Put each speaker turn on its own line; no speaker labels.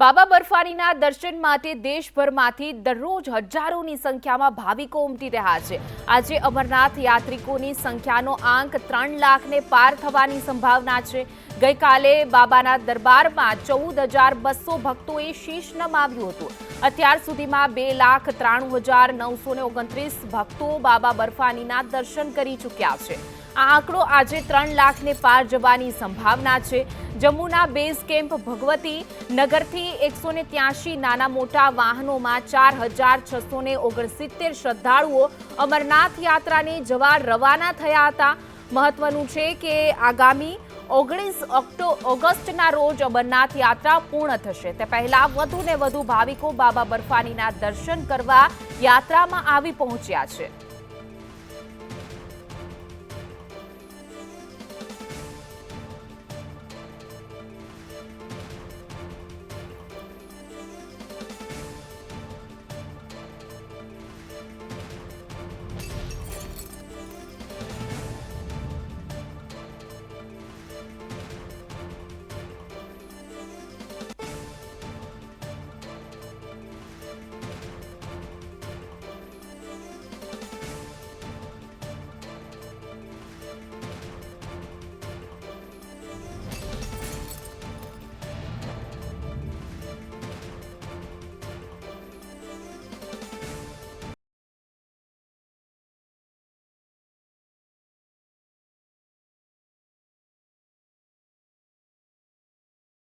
બાબા બર્ફાનીના દર્શન માટે દેશભરમાંથી દરરોજ હજારોની સંખ્યામાં ભાવિકો ઉમટી રહ્યા છે. આજે અમરનાથ યાત્રિકોની સંખ્યાનો આંક ત્રણ લાખને પાર થવાની સંભાવના છે. ગઈકાલે બાબાના દરબારમાં ચૌદ હજાર બસો ભક્તોએ શીશ નમાવ્યું હતું. અત્યાર સુધીમાં બે લાખ ત્રાણું હજાર નવસો ને ઓગણત્રીસ ભક્તો બાબા બર્ફાનીના દર્શન કરી ચૂક્યા છે. આ આંકડો આજે ત્રણ લાખને પાર જવાની સંભાવના છે. જમ્મુના બેઝ કેમ્પ ભગવતી નગરથી એકસો ને ત્યાસી નાના મોટા વાહનોમાં ચાર હજાર છસો ને ઓગણસિત્તેર શ્રદ્ધાળુઓ અમરનાથ યાત્રાને જવા રવાના થયા હતા. મહત્વનું છે કે આગામી ઓગણીસ ઓક્ટો ઓગસ્ટના રોજ અમરનાથ યાત્રા પૂર્ણ થશે. તે પહેલા વધુ ને વધુ ભાવિકો બાબા બર્ફાનીના દર્શન કરવા યાત્રામાં આવી પહોંચ્યા છે.